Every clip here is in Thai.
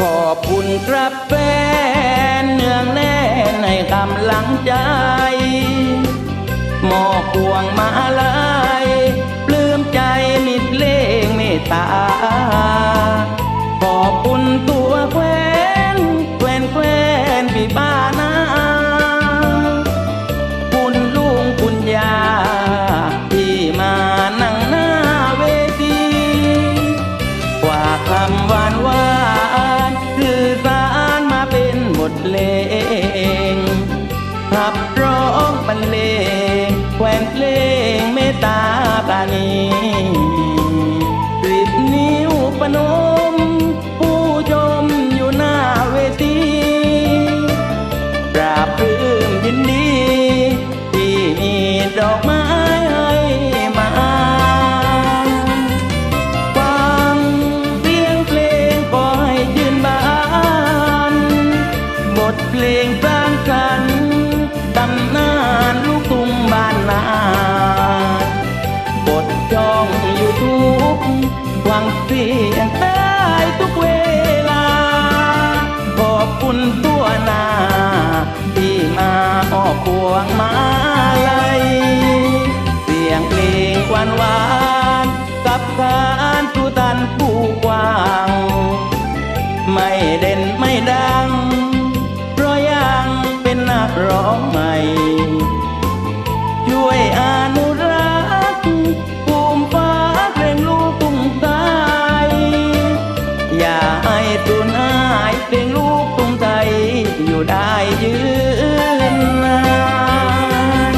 ขอบคุณครับแฟนเนืองแน่ในกำลังใจ หมอกพวงมาลายปลื้มใจมิดเลงเมตตา ตาปาณีกรีดนิ้วปนม ผู้ชมอยู่หน้าเวทีปราบปลื้มยินดี ที่มีดอกไม้ให้มาฟังเสียงเพลงก็ให้ยืนบาน บทเพลง เสียงได้ทุกเวลา ขอบคุณตัวนาที่มาออกพวงมาลัยเสียงเพลงหวานหวานๆกับการสุตันผู้กว้าง ไม่เด่นไม่ดั อยู่ได้ยืนนาน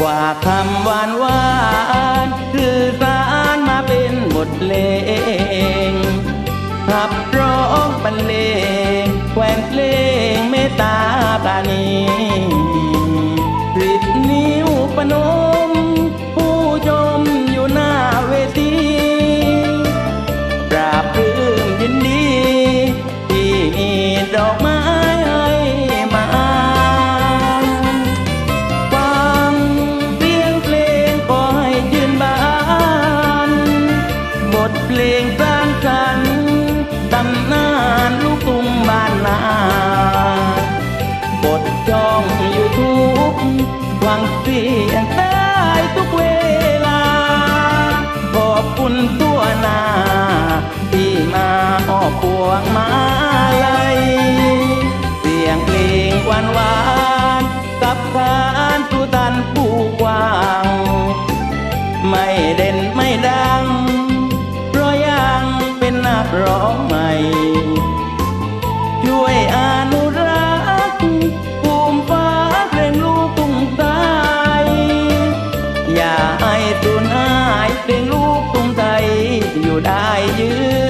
กว่าคำหวานหวานคือสา รรเลงแควนเพลงเมตตาปราณีกรีดนิ้วปนม ผู้ชมอยู่หน้าเวทีปราบปลื้มยินดี ที่มีดอกไม้ให้มาฟังเสียงเพลงก็ให้ยืนบาน บทเพลงสร้างสรร บ้านาบทช่องอยู่ทูบฟังเสียงได้ทุกเวลา ขอบคุณตัวหนาที่มาออกพวงมาลัยเสียงเพลงหวานหวานๆกับการสุตันผู้กว้าง ไม่เด่นไม่ดัง เพราะยังเป็นนักร้องใหม่ ไทยอยู่ได้ยื